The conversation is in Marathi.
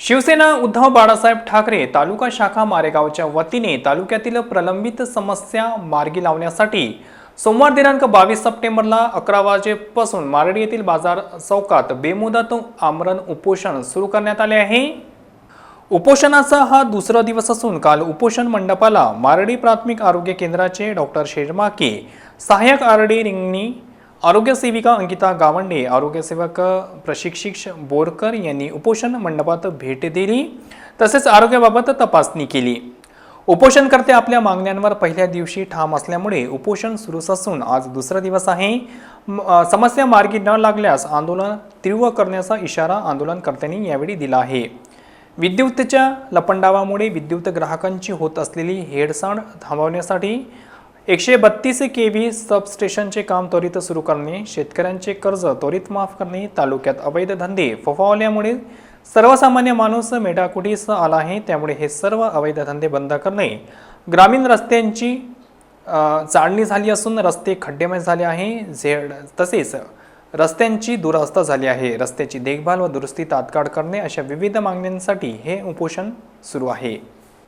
शिवसेना उद्धव बाळासाहेब ठाकरे तालुका शाखा मारेगावच्या वतीने तालुक्यातील प्रलंबित समस्या मार्गी लावण्यासाठी सोमवार दिनांक बावीस सप्टेंबरला अकरा वाजेपासून मारडी येथील बाजार चौकात बेमुदत आमरण उपोषण सुरू करण्यात आले आहे. उपोषणाचा हा दुसरा दिवस असून काल उपोषण मंडपाला मारडी प्राथमिक आरोग्य केंद्राचे डॉक्टर शेरमाके सहाय्यक आरडी रिंगणी आरोग्य सेविका अंकिता गावंडे आरोग्यसेवक प्रशिक्षिक बोरकर यांनी उपोषण मंडपात भेट दिली. तसेच आरोग्याबाबत तपासणी केली. उपोषणकर्ते आपल्या मागण्यांवर पहिल्या दिवशी ठाम असल्यामुळे उपोषण सुरूच असून आज दुसरा दिवस आहे. समस्या मार्गी न लागल्यास आंदोलन तीव्र करण्याचा इशारा आंदोलनकर्त्यांनी यावेळी दिला आहे. विद्युतच्या लपंडावामुळे विद्युत ग्राहकांची होत असलेली हेडसाण थांबवण्यासाठी एकशे बत्तीस के व्ही सबस्टेशनचे काम त्वरित सुरू करणे शेतकऱ्यांचे कर्ज त्वरित माफ करणे तालुक्यात अवैध धंदे फोफावल्यामुळे सर्वसामान्य माणूस मेटाकुटीस आला आहे त्यामुळे हे सर्व अवैध धंदे बंद करणे. ग्रामीण रस्त्यांची चाळणी झाली असून रस्ते खड्डेमय झाले आहे झेड तसेच रस्त्यांची दुरावस्था झाली आहे. रस्त्याची देखभाल व दुरुस्ती तात्काळ करणे अशा विविध मागण्यांसाठी हे उपोषण सुरू आहे.